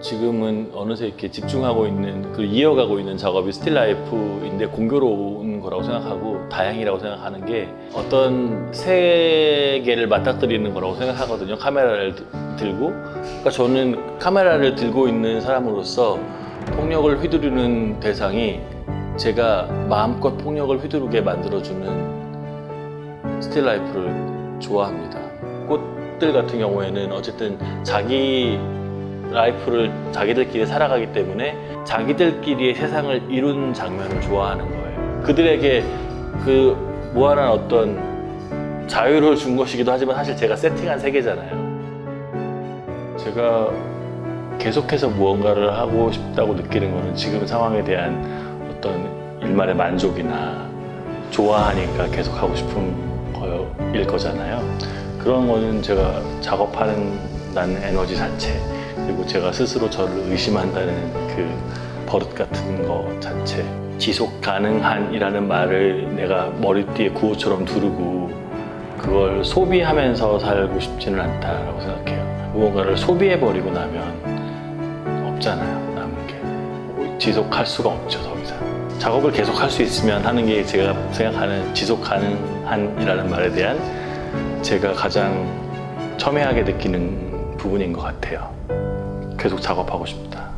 지금은 어느새 이렇게 집중하고 있는 그 이어가고 있는 작업이 스틸 라이프인데 공교로운 거라고 생각하고 다행이라고 생각하는 게 어떤 세계를 맞닥뜨리는 거라고 생각하거든요. 카메라를 드- 들고. 그러니까 저는 카메라를 들고 있는 사람으로서 폭력을 휘두르는 대상이 제가 마음껏 폭력을 휘두르게 만들어주는 스틸 라이프를 좋아합니다. 꽃들 같은 경우에는 어쨌든 자기 라이프를 자기들끼리 살아가기 때문에 자기들끼리의 세상을 이룬 장면을 좋아하는 거예요. 그들에게 그 무한한 어떤 자유를 준 것이기도 하지만 사실 제가 세팅한 세계잖아요. 제가 계속해서 무언가를 하고 싶다고 느끼는 거는 지금 상황에 대한 어떤 일말의 만족이나 좋아하니까 계속 하고 싶은 거일 거잖아요. 그런 거는 제가 작업하는 나는 에너지 자체 그리고 제가 스스로 저를 의심한다는 그 버릇 같은 거 자체 지속 가능한이라는 말을 내가 머리띠에 구호처럼 두르고 그걸 소비하면서 살고 싶지는 않다라고 생각해요. 무언가를 소비해 버리고 나면 없잖아요. 남은 게 지속할 수가 없죠 더 이상. 작업을 계속 할 수 있으면 하는 게 제가 생각하는 지속 가능한이라는 말에 대한 제가 가장 첨예하게 느끼는 부분인 것 같아요. 계속 작업하고 싶다.